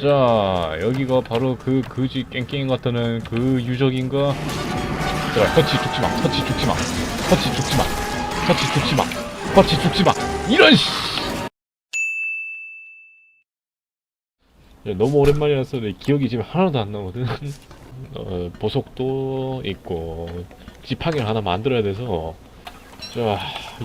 자 여기가 바로 그 그지 깽깽이 같다는 그 유적인가 자 허치 죽지마 허치 죽지마 허치 죽지마 허치 죽지마 허치 죽지마. 이런 씨! 야, 너무 오랜만이라서 내 기억이 지금 하나도 안 나거든. 어, 보석도 있고 지팡이를 하나 만들어야 돼서. 자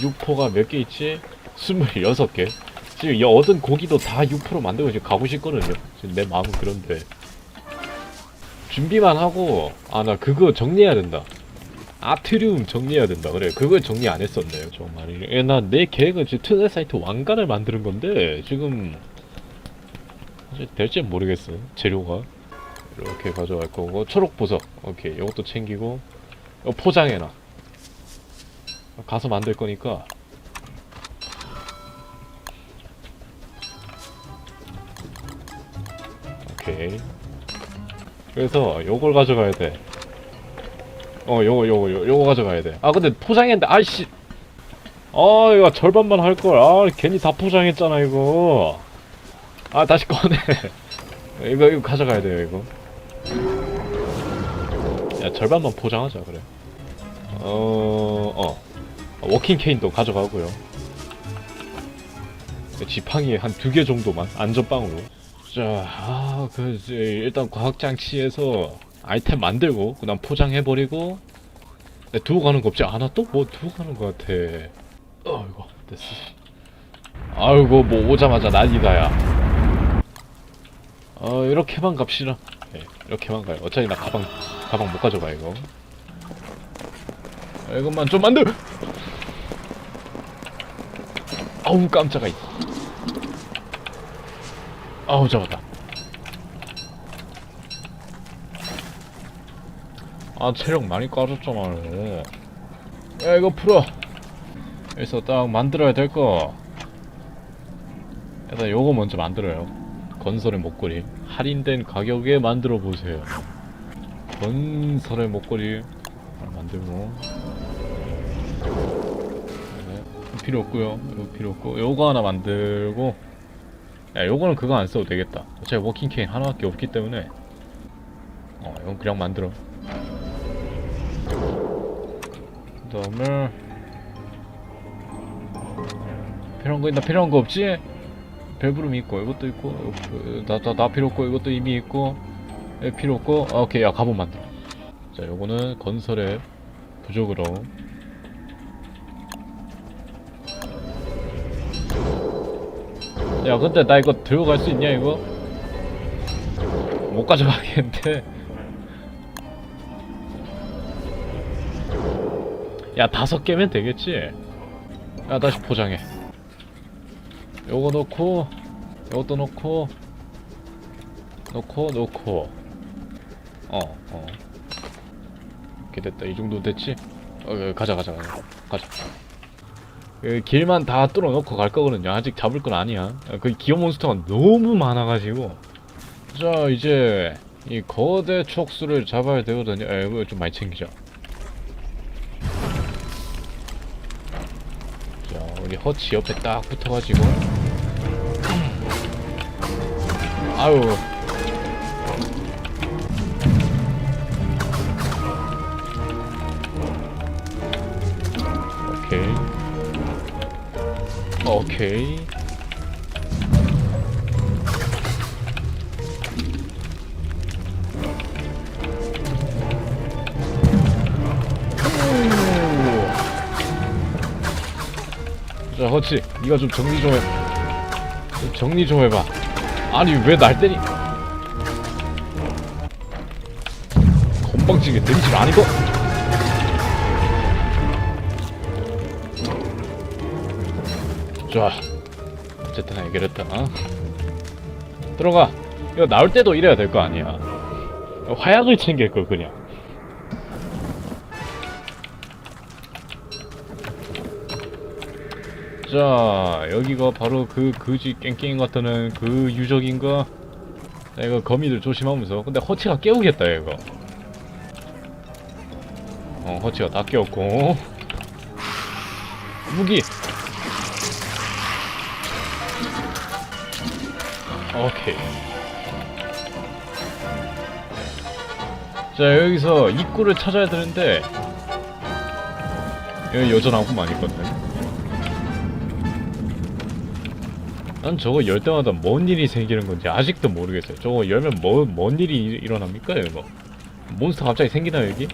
육포가 몇 개 있지? 26개 지금 이 얻은 고기도 다 6% 만들고 지금 가고 싶거든요. 지금 내 마음은 그런데 준비만 하고 아 나 그거 정리해야 된다. 아트리움 정리해야 된다. 그래 그걸 정리 안 했었네요. 정말 나 내 계획은 지금 트넷 사이트 왕관을 만드는 건데 지금 될지 모르겠어. 재료가 이렇게 가져갈 거고 초록 보석 오케이 이것도 챙기고 이거 포장해놔. 가서 만들 거니까 오케이. 그래서 요걸 가져가야 돼. 어, 요거, 요거, 요, 요거 가져가야 돼. 아, 근데 포장했는데, 아이씨. 아, 이거 절반만 할 걸. 아, 괜히 다 포장했잖아, 이거. 아, 다시 꺼내. 이거, 이거 가져가야 돼요, 이거. 야, 절반만 포장하자, 그래. 어, 어. 워킹 케인도 가져가고요. 지팡이 한두 개 정도만 안전빵으로. 자, 아, 그 이제 일단 과학 장치에서 아이템 만들고 그 다음 포장해 버리고 네, 두고 가는 거 없지? 아, 나 또 뭐 두고 가는 거 같아. 어이구, 됐어. 아이고, 뭐 오자마자 난리다야. 어, 이렇게만 갑시다. 네, 이렇게만 가요. 어차피 나 가방 가방 못 가져가 이거. 아, 이것만 좀 만들. 아우 깜짝아. 아우 잡았다. 아 체력 많이 까졌잖아 야 이거 풀어. 여기서 딱 만들어야 될거. 일단 요거 먼저 만들어요. 건설의 목걸이. 할인된 가격에 만들어 보세요. 건설의 목걸이. 만들고. 네, 필요 없고요. 이거 필요 없고. 요거 하나 만들고 야 요거는 그거 안 써도 되겠다. 어차피 워킹 케인 하나밖에 없기 때문에. 어 이건 그냥 만들어. 그 다음에 필요한 거 있나? 필요한 거 없지? 배부름 있고 이것도 있고 나 나 나 필요 없고 이것도 이미 있고 얘 필요 없고. 아, 오케이. 야 갑옷 만들어. 자 요거는 건설의 부족으로 야 근데 나 이거 들고 갈 수 있냐 이거? 못 가져가겠는데. 야 다섯 개면 되겠지? 야 다시 포장해. 요거 넣고 요것도 넣고 넣고 넣고. 어어. 이렇게 됐다. 이 정도 됐지? 어 어, 가자 가자 가자. 가자 그 길만 다 뚫어놓고 갈 거거든요. 아직 잡을 건 아니야. 그 기어 몬스터가 너무 많아가지고. 자, 이제 이 거대 촉수를 잡아야 되거든요. 에, 이거 좀 많이 챙기자. 자, 우리 허치 옆에 딱 붙어가지고. 아유. 오케이. 자, 허치, 네가 좀 정리 좀 해. 좀 정리 좀 해봐. 아니 왜 날 때리? 건방지게 데미지를 안 입어? 좋아. 어쨌든 해결했다. 들어가. 이거 나올 때도 이래야 될 거 아니야. 화약을 챙길 걸 그냥. 자, 여기가 바로 그 그지 깽깽이 같다는 그 유적인가? 자, 이거 거미들 조심하면서. 근데 허치가 깨우겠다, 이거. 어, 허치가 다 깨웠고. 무기! 오케이. 자 여기서 입구를 찾아야 되는데 여기 여전하고 많이 있거든요. 난 저거 열 때마다 뭔 일이 생기는 건지 아직도 모르겠어요. 저거 열면 뭐, 뭔 일이 일, 일어납니까 이거? 몬스터 갑자기 생기나 여기?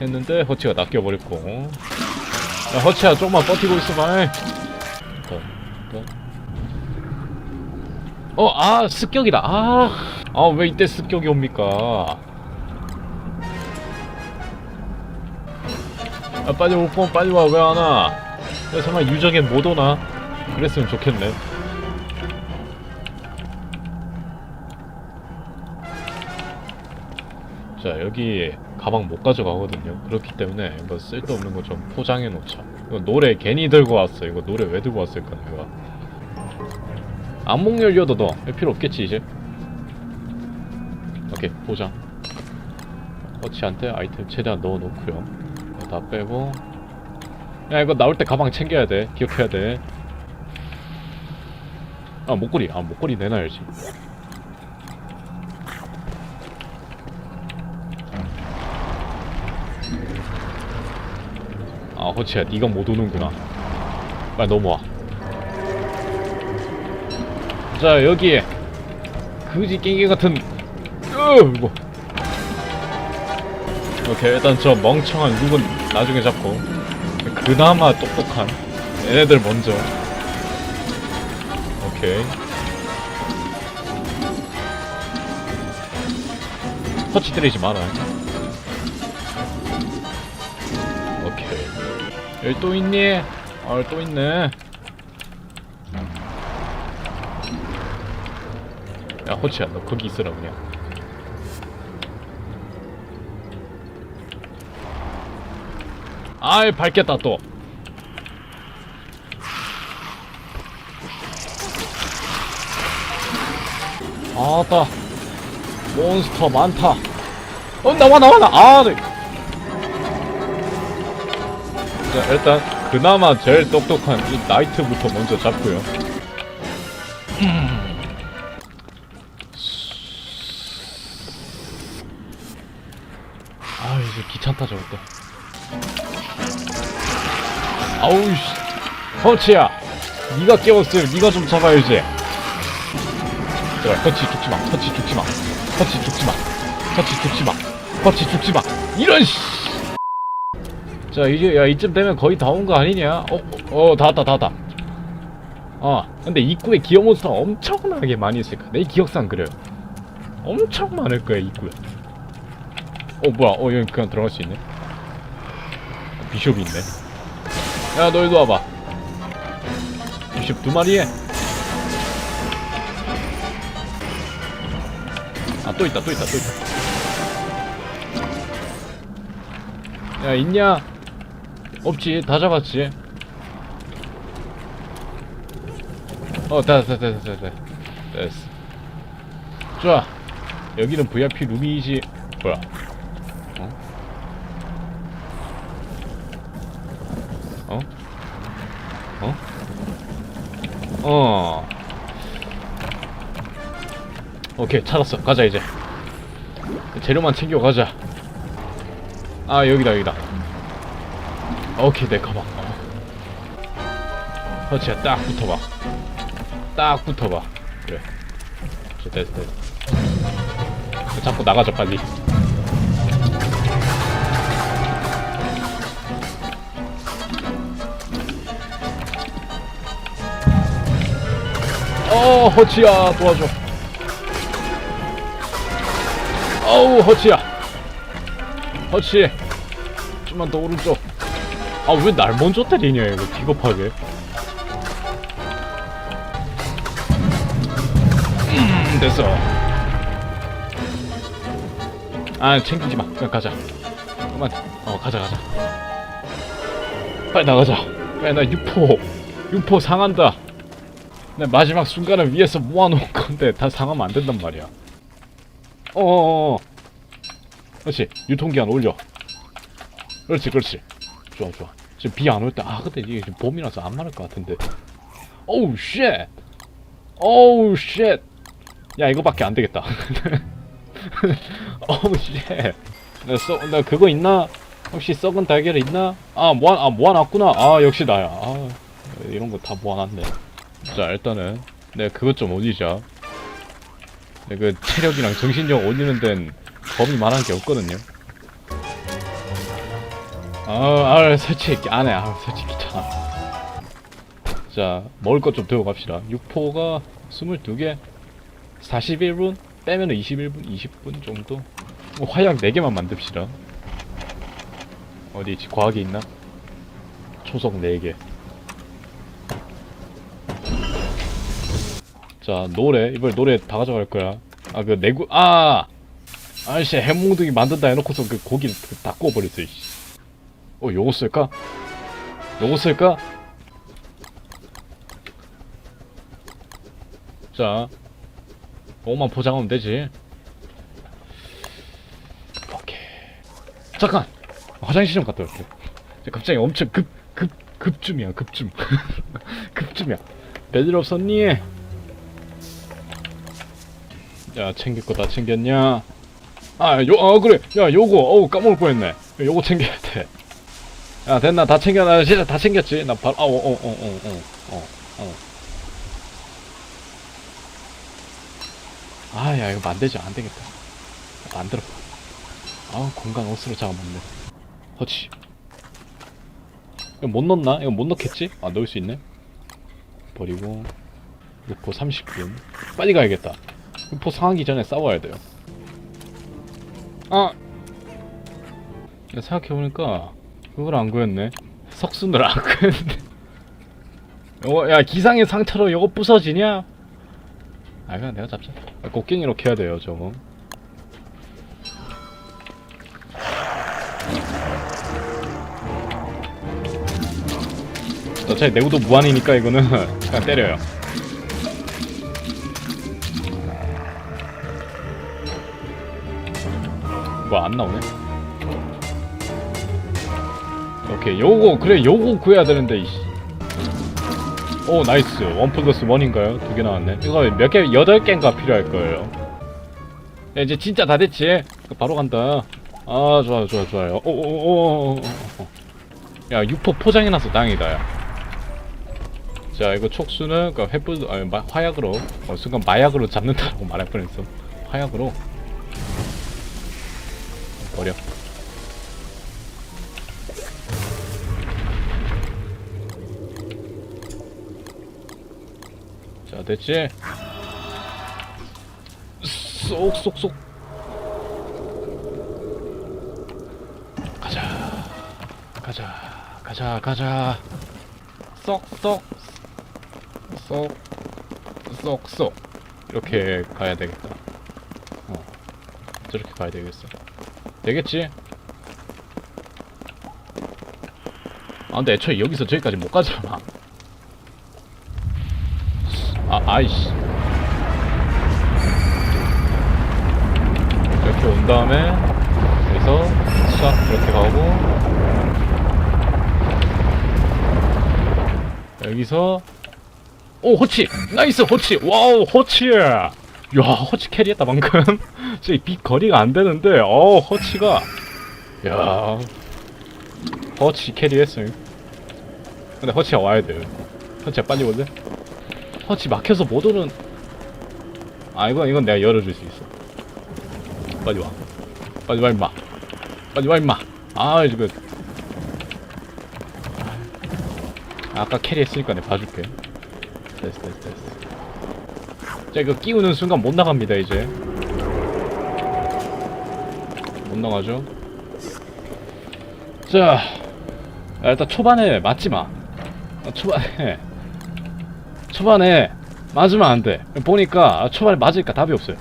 했는데 허치가 낚여버렸고. 야 허치야 조금만 버티고 있어봐. 어, 아, 습격이다. 아, 아, 왜 이때 습격이 옵니까? 아, 빨리 올 뻔, 빨리 와, 왜 안 와? 야, 설마 유적에 못 오나? 그랬으면 좋겠네. 자, 여기 가방 못 가져가거든요. 그렇기 때문에 이거 쓸데없는 거 좀 포장해 놓자. 이거 노래 괜히 들고 왔어. 이거 노래 왜 들고 왔을까, 내가. 안목 열려도 넣어. 필요 없겠지, 이제. 오케이, 포장. 허치한테 아이템 최대한 넣어놓고요. 다 빼고. 야, 이거 나올 때 가방 챙겨야 돼. 기억해야 돼. 아, 목걸이. 아, 목걸이 내놔야지. 허치야, 네가 못 오는구나. 빨리 넘어와. 자, 여기 그지 깽깽 같은 으, 이거. 오케이, 일단 저 멍청한 룩은 나중에 잡고 그나마 똑똑한 얘네들 먼저. 오케이. 터치 때리지 마라. 여기 또 있니? 아, 또 있네. 야, 호치야, 너 거기 있으라 그냥. 아이, 밝겠다 또. 아따, 몬스터 많다. 어, 나와, 나와, 나. 아, 네. 자, 일단 그나마 제일 똑똑한 이 나이트부터 먼저 잡고요. 아 이제 귀찮다 저것도. 아우 씨, 허치야, 네가 깨웠으면 네가 좀 잡아야지. 제발 허치 죽지 마, 허치 죽지 마, 허치 죽지 마, 허치 죽지 마, 허치 죽지 마. 이런 씨. 자 이제 야 이쯤 되면 거의 다 온 거 아니냐? 어, 어, 다 왔다, 다 왔다. 어, 근데 입구에 기어 몬스터 엄청나게 많이 있을까? 내 기억상 그래요. 엄청 많을 거야 입구에. 어 뭐야? 어 여기 그냥 들어갈 수 있네. 비숍이 있네. 야너 이리 와봐. 비숍 두 마리에. 아또 있다, 또 있다, 또 있다. 야 있냐? 없지. 다 잡았지. 어 됐어 됐어 됐어 됐어 좋아. 여기는 VIP 룸이지. 뭐야? 어? 어? 어? 어. 오케이 찾았어. 가자 이제. 재료만 챙겨 가자. 아 여기다 여기다 오케이 내 가방 어. 허치야 딱 붙어봐. 딱 붙어봐. 그래. 저 됐어 됐어. 자꾸 나가자 빨리. 어 허치야 도와줘. 어우 허치야. 허치 좀만 더 오른쪽 아 왜 날 먼저 때리냐 이거 비겁하게. 음 됐어. 아 챙기지 마. 그냥 가자. 그만. 어 가자 가자. 빨리 나가자. 빨리 나 유포. 유포 상한다. 내 마지막 순간을 위해서 모아놓은 건데 다 상하면 안 된단 말이야. 어어어. 그렇지. 유통기한 올려. 그렇지 그렇지 좋아 좋아 지금 비 안 올 때 아 근데 이게 지금 봄이라서 안 마를 것 같은데 오우 쉣 오우 쉣. 야 이거밖에 안 되겠다. 오우 쉣. 나, 써, 나 그거 있나? 혹시 썩은 달걀 있나? 아 모아 아 모아놨구나. 아 역시 나야. 아 이런 거 다 모아놨네. 자 일단은 내가 그것 좀 올리자. 내가 그 체력이랑 정신력 올리는 데는 겁이 만한 게 없거든요. 아, 아 솔직히 안해. 아 솔직히 귀찮아. 자 먹을 것 좀 들고 갑시다. 육포가 22개, 41분 빼면 21분, 20분 정도. 뭐 화약 4개만 만듭시다. 어디 있지? 과학이 있나? 초석 4개. 자, 노래. 이번에 노래 다 가져갈 거야. 아, 그, 내구, 아! 아이씨, 해몽둥이 만든다 해놓고서 그 고기를 다 구워버렸어, 이씨. 어, 요거 쓸까? 요거 쓸까? 자, 요거만 포장하면 되지. 오케이. 잠깐! 화장실 좀 갔다 올게. 갑자기 엄청 급, 급, 급줌이야, 급줌. 급줌이야. 별일 없었니? 야, 챙길 거 다 챙겼냐? 아, 요, 아, 그래. 야, 요거, 어우, 까먹을 뻔 했네. 요거 챙겨야 돼. 야, 됐나? 다 챙겨. 나 진짜 다 챙겼지? 나 바로, 아, 어, 어, 어, 어, 어, 어, 어. 아, 야, 이거 만들지. 안 되겠다. 만들어. 아, 공간 옷으로 잡아 먹네. 허치. 이거 못 넣나? 이거 못 넣겠지? 아, 넣을 수 있네? 버리고. 육포 30분. 빨리 가야겠다. 육포 상하기 전에 싸워야 돼요. 아! 야, 생각해보니까, 그걸 안 구했네. 석순을 안 구했네. 요거, 야, 기상의 상처로 요거 부서지냐? 아, 그냥 내가 잡자. 야, 곡괭이로 캐야 돼요, 저거. 어차피 내구도 무한이니까 이거는 그냥 때려요. 뭐안 나오네? 오케이 요거 그래 요거 구해야 되는데 이씨. 오 나이스 원 플러스 원인가요? 두 개 나왔네 이거 몇 개? 여덟 개인가 필요할 거예요 야, 이제 진짜 다 됐지? 바로 간다 아 좋아 좋아 좋아요 오오오오오 야 육포 포장해놨어 땅이다 야. 자 이거 촉수는 그 횃불 아니 마, 화약으로 어, 순간 마약으로 잡는다라고 말할 뻔했어 화약으로 버려 자 됐지? 쏙쏙쏙. 가자. 가자. 가자. 가자. 쏙쏙. 쏙. 쏙쏙. 이렇게 가야 되겠다. 어. 저렇게 가야 되겠어. 되겠지? 아 근데 애초에 여기서 저기까지 못 가잖아 아 아이씨. 이렇게 온 다음에 여기서 싹 이렇게 가고 여기서 오 호치! 나이스 호치! 와우 호치! 야 호치 캐리했다 방금. 진짜 이 거리가 안 되는데 어 호치가. 야 호치 캐리했어요. 근데 호치가 와야 돼요. 호치가 빨리 올래? 허치 막혀서 못 오는. 아 이건 이건 내가 열어줄 수 있어. 빨리 와. 빨리 와 임마. 빨리 와 임마. 아 이거 아, 아까 캐리했으니까 내가 봐줄게. 됐어 됐어 됐어. 자 이거 끼우는 순간 못 나갑니다 이제. 못 나가죠? 자 야, 일단 초반에 맞지마. 아, 초반에 초반에 맞으면 안 돼. 보니까 초반에 맞으니까 답이 없어요.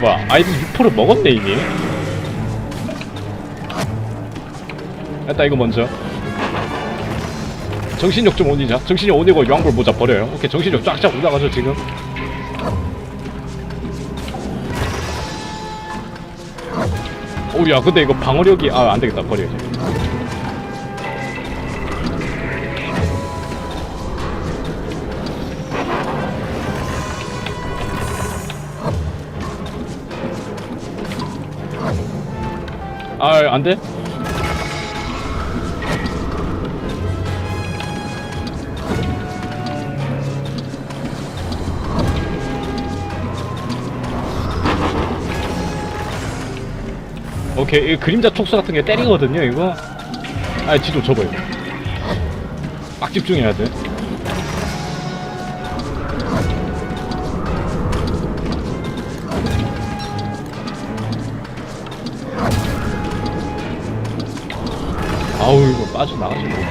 뭐야, 아이디 6%를 먹었네, 이미. 일단 이거 먼저. 정신력 좀 올리자. 정신력 올리고 유황불 모자 버려요. 오케이, 정신력 쫙쫙 올라가죠, 지금. 오야, 근데 이거 방어력이, 아, 안 되겠다, 버려야지. 아, 안 돼? 오케이, 이 그림자 촉수 같은 게 때리거든요, 이거. 아, 지도 접어, 이거. 막 집중해야 돼. 아우, 이거 빠져나가지 못해.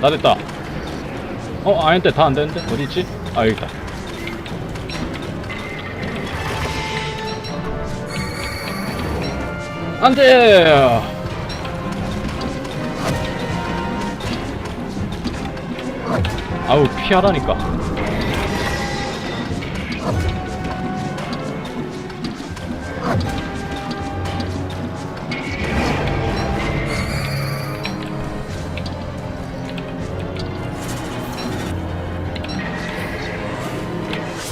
나 됐다. 어, 아닌데, 다 안 되는데? 어디 있지? 아, 여기 있다. 안 돼! 아우, 피하라니까.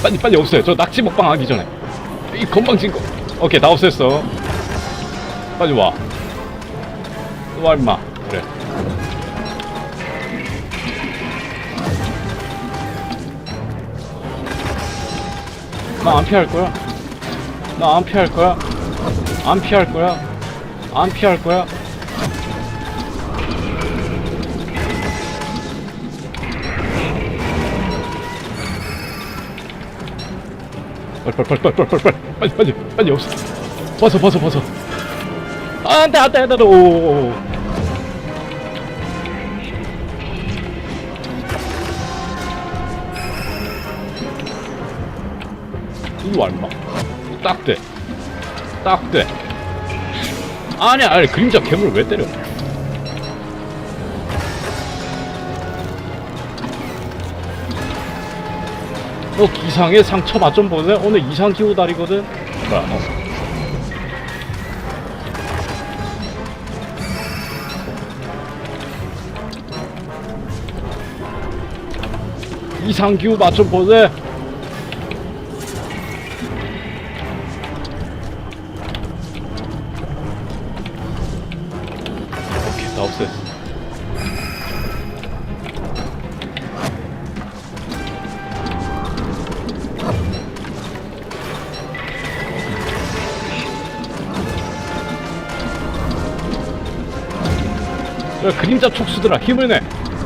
빨리 빨리 없애요. 저 낙지 먹방 하기 전에. 이 건방진 거. 오케이 다 없앴어. 빨리 와. 와 임마. 나 안 피할 거야. 나 안 피할 거야. 안 피할 거야. 안 피할 거야. 빨빨빨빨빨빨빨 빨리 빨리 빨리 없어 벗어 벗어 벗어 안돼 안돼 안돼 오오오 이거 얼마? 딱 돼. 딱 돼. 아니야 아니 그림자 괴물 왜 때려? 너 기상에 상처 맛좀 보네? 오늘 이상 기후 달이거든? 뭐야 어. 이상 기후 맛좀 보네 야, 그림자 촉수들아 힘을 내.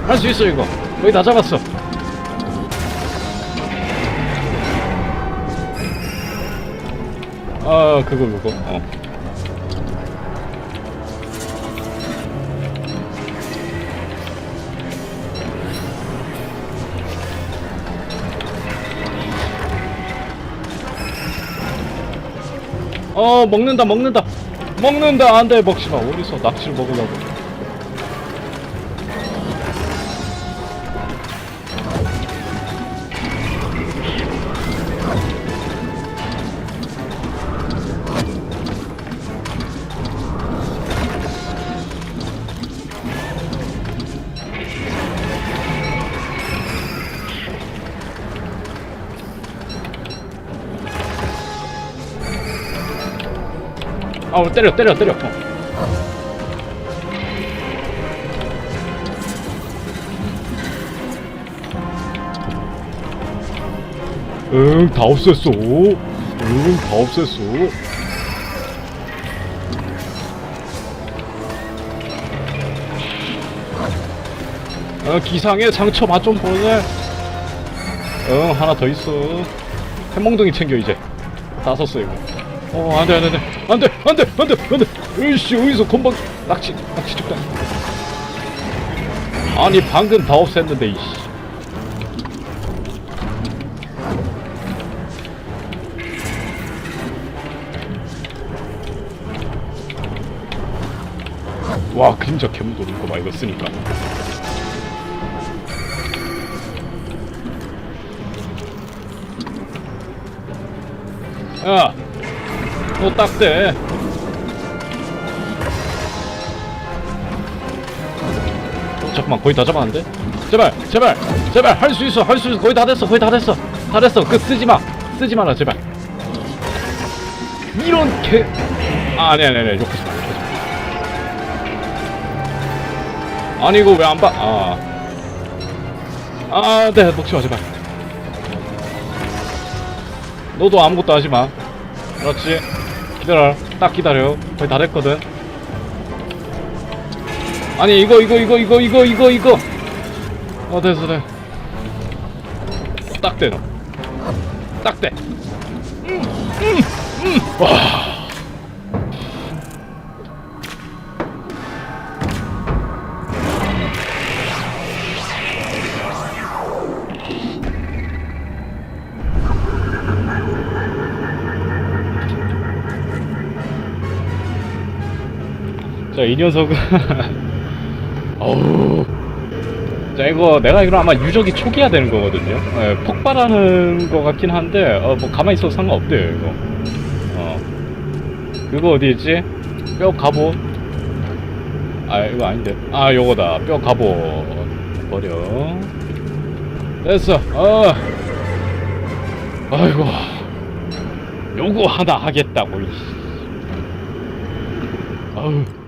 할 수 있어 이거. 거의 다 잡았어. 아 그거 그거. 어. 어 먹는다 먹는다. 먹는다. 안돼 먹지마. 어디서 낚시를 먹으려고 아 때려 때려 때려 어. 응, 다 없앴어. 응, 다 없앴어. 어, 기상에 상처 맛 좀 보네. 응, 하나 더 있어. 해몽둥이 챙겨, 이제. 다 썼어, 이거. 어, 안 돼, 안 돼, 안 돼. 안 돼, 안 돼, 안 돼. 으이씨, 어디서 건방, 낚시, 낚시 죽다. 아니, 방금 다 없앴는데, 이씨. 와, 그림자 도는 거 봐, 이거 쓰니까. 야, 뭐 또 딱대 잠깐만 거의 다 잡았는데? 제발 제발 제발 할 수 있어 할 수 있어. 거의 다 됐어 거의 다 됐어. 다 됐어. 그 쓰지마. 쓰지마라 제발. 이런 개 아, 아니 아니 욕하지마 욕하지마. 아니 이거 왜 안봐? 아. 아네 먹지마 제발. 너도 아무것도 하지마. 그렇지. 기다려. 딱 기다려. 거의 다 됐거든. 아니 이거 이거 이거 이거 이거 이거 이거. 어 됐어 됐. 딱 돼, 너. 딱 돼. 음, 음, 음. 와. 자, 이 녀석은. 어우. 자, 이거 내가 알기로 아마 유적이 초기화 되는 거거든요. 예, 폭발하는 거 같긴 한데, 어, 뭐 가만히 있어도 상관없대요, 이거. 어. 그거 어디 있지? 뼈 갑옷. 아, 이거 아닌데. 아, 요거다. 뼈 갑옷. 버려. 됐어. 어. 아이고. 요거 하나 하겠다고. 아우.